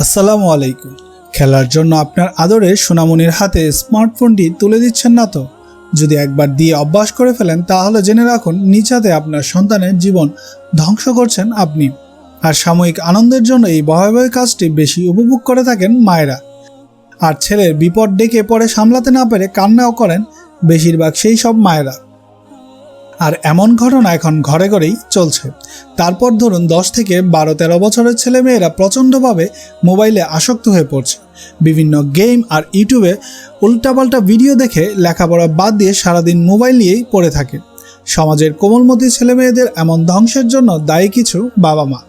আসসালামু আলাইকুম। খেলার জন্য আপনার আদরে সোনামনির হাতে স্মার্টফোনটি তুলে দিচ্ছেন না তো? যদি একবার দিয়ে অভ্যাস করে ফেলেন, তাহলে জেনে রাখুন, নিজ হাতে আপনার সন্তানের জীবন ধ্বংস করছেন আপনি। আর সাময়িক আনন্দের জন্য এই ভয়াবহ কাজটি বেশি উপভোগ করে থাকেন মায়েরা। আর ছেলের বিপদ ডেকে পরে সামলাতে না পেরে কান্নাও করেন বেশিরভাগ সেই সব মায়েরা। আর এমন ঘটনা এখন ঘরে ঘরেই চলছে। তারপর ধরুন দশ থেকে বারো, তেরো বছরের ছেলেমেয়েরা প্রচণ্ডভাবে মোবাইলে আসক্ত হয়ে পড়ছে। বিভিন্ন গেম আর ইউটিউবে উল্টাপাল্টা ভিডিও দেখে লেখাপড়া বাদ দিয়ে সারাদিন মোবাইল নিয়েই পড়ে থাকে। সমাজের কোমলমতি ছেলেমেয়েদের এমন ধ্বংসের জন্য দায়ী কিছু বাবা মা।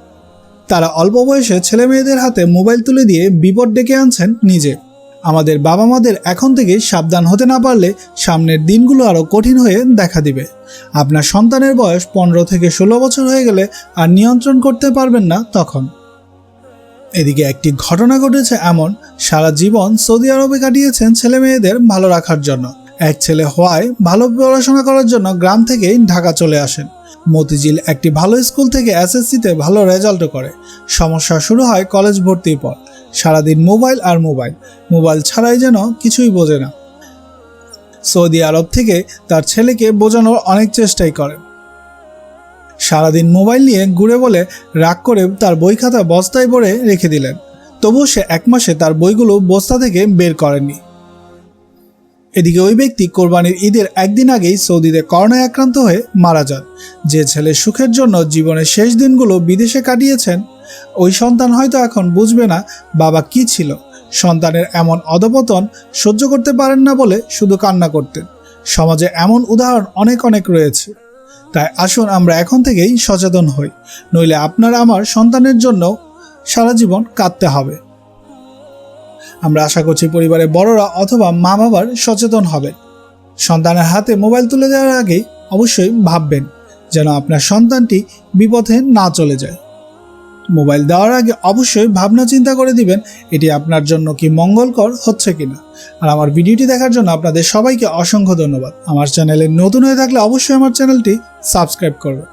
তারা অল্প বয়সে ছেলেমেয়েদের হাতে মোবাইল তুলে দিয়ে বিপদ ডেকে আনছেন নিজে। আমাদের বাবা মাদের এখন থেকে সাবধান হতে না পারলে সামনের দিনগুলো আরও কঠিন হয়ে দেখা দিবে। আপনার সন্তানের বয়স পনেরো থেকে ষোলো বছর হয়ে গেলে আর নিয়ন্ত্রণ করতে পারবেন না তখন। এদিকে একটি ঘটনা ঘটেছে এমন, সারা জীবন সৌদি আরবে কাটিয়েছেন ছেলে মেয়েদের ভালো রাখার জন্য। এক ছেলে হওয়ায় ভালো পড়াশোনা করার জন্য গ্রাম থেকেই ঢাকা চলে আসেন। মতিঝিল একটি ভালো স্কুল থেকে এসএসসিতে ভালো রেজাল্টও করে। সমস্যা শুরু হয় কলেজ ভর্তির পর। সারাদিন মোবাইল আর মোবাইল। মোবাইল ছাড়াই যেন কিছুই বোঝে না। সৌদি আরব থেকে তার ছেলেকে বোঝানোর অনেক চেষ্টাই করে। সারাদিন মোবাইল নিয়ে ঘুরে বলে রাগ করে তার বই খাতা বস্তায় ভরে রেখে দিলেন। তবুও সে এক মাসে তার বইগুলো বস্তা থেকে বের করেনি। এদিকে ওই ব্যক্তি কোরবানির ঈদের একদিন আগেই সৌদিতে করোনায় আক্রান্ত হয়ে মারা যান। যে ছেলে সুখের জন্য জীবনের শেষ দিনগুলো বিদেশে কাটিয়েছেন ওই সন্তান হয়তো এখন বুঝবে না বাবা কি ছিল। সন্তানের এমন অধপতন সহ্য করতে পারেন না বলে শুধু কান্না করতেন। সমাজে এমন উদাহরণ অনেক অনেক রয়েছে। তাই আসুন আমরা এখন থেকেই সচেতন হই, নইলে আপনার আমার সন্তানের জন্য সারা জীবন কাঁদতে হবে। আমরা আশা করছি পরিবারের বড়রা অথবা মা বাবার সচেতন হবেন। সন্তানের হাতে মোবাইল তুলে দেওয়ার আগেই অবশ্যই ভাববেন যেন আপনার সন্তানটি বিপথে না চলে যায়। মোবাইল দেওয়ার আগে অবশ্যই ভাবনা চিন্তা করে দিবেন, এটি আপনার জন্য কি মঙ্গলকর হচ্ছে কিনা। আর আমার ভিডিওটি দেখার জন্য আপনাদের সবাইকে অসংখ্য ধন্যবাদ। আমার চ্যানেলে নতুন হয়ে থাকলে অবশ্যই আমার চ্যানেলটি সাবস্ক্রাইব করবেন।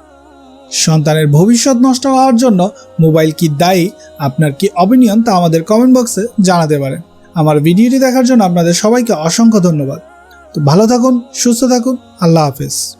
সন্তানের ভবিষ্যৎ নষ্ট হওয়ার জন্য মোবাইল কি দায়ী, আপনার কি অপিনিয়ন তা আমাদের কমেন্ট বক্সে জানাতে পারেন। আমার ভিডিওটি দেখার জন্য আপনাদের সবাইকে অসংখ্য ধন্যবাদ। তো ভালো থাকুন, সুস্থ থাকুন, আল্লাহ হাফেজ।